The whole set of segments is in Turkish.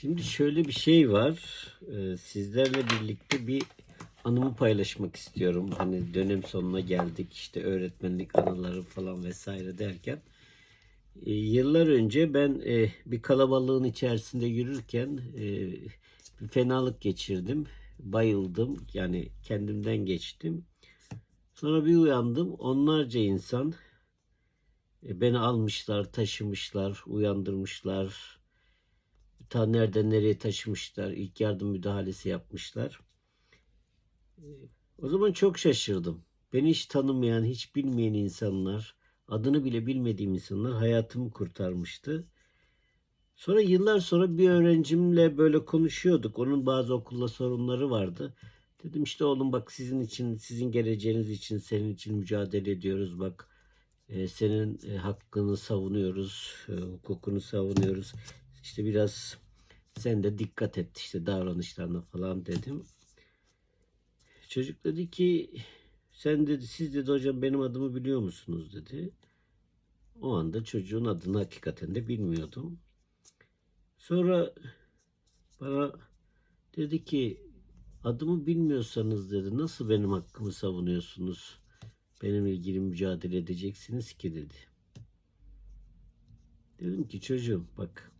Şimdi şöyle bir şey var. Ee, sizlerle birlikte bir anımı paylaşmak istiyorum. Hani dönem sonuna geldik. işte öğretmenlik anıları falan vesaire derken. Ee, yıllar önce ben e, bir kalabalığın içerisinde yürürken e, bir fenalık geçirdim. Bayıldım. Yani kendimden geçtim. Sonra bir uyandım. Onlarca insan e, beni almışlar, taşımışlar, uyandırmışlar. Ta nereden nereye taşımışlar. ilk yardım müdahalesi yapmışlar. O zaman çok şaşırdım. Beni hiç tanımayan, hiç bilmeyen insanlar, adını bile bilmediğim insanlar hayatımı kurtarmıştı. Sonra yıllar sonra bir öğrencimle böyle konuşuyorduk. Onun bazı okulla sorunları vardı. Dedim işte oğlum bak sizin için, sizin geleceğiniz için, senin için mücadele ediyoruz. Bak e, senin e, hakkını savunuyoruz, e, hukukunu savunuyoruz. İşte biraz sen de dikkat et işte davranışlarına falan dedim. Çocuk dedi ki sen dedi siz dedi hocam benim adımı biliyor musunuz dedi. O anda çocuğun adını hakikaten de bilmiyordum. Sonra bana dedi ki adımı bilmiyorsanız dedi nasıl benim hakkımı savunuyorsunuz? Benim ilgili mücadele edeceksiniz ki dedi. Dedim ki çocuğum bak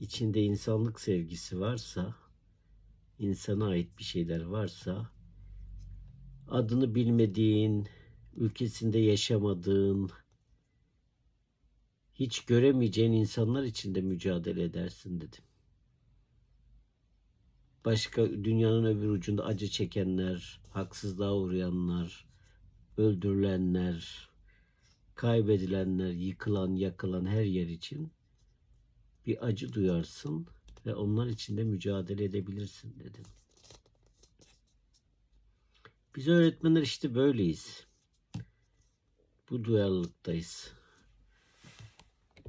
içinde insanlık sevgisi varsa, insana ait bir şeyler varsa, adını bilmediğin, ülkesinde yaşamadığın, hiç göremeyeceğin insanlar için de mücadele edersin dedim. Başka dünyanın öbür ucunda acı çekenler, haksızlığa uğrayanlar, öldürülenler, kaybedilenler, yıkılan, yakılan her yer için bir acı duyarsın ve onlar için de mücadele edebilirsin dedim. Biz öğretmenler işte böyleyiz. Bu duyarlılıktayız.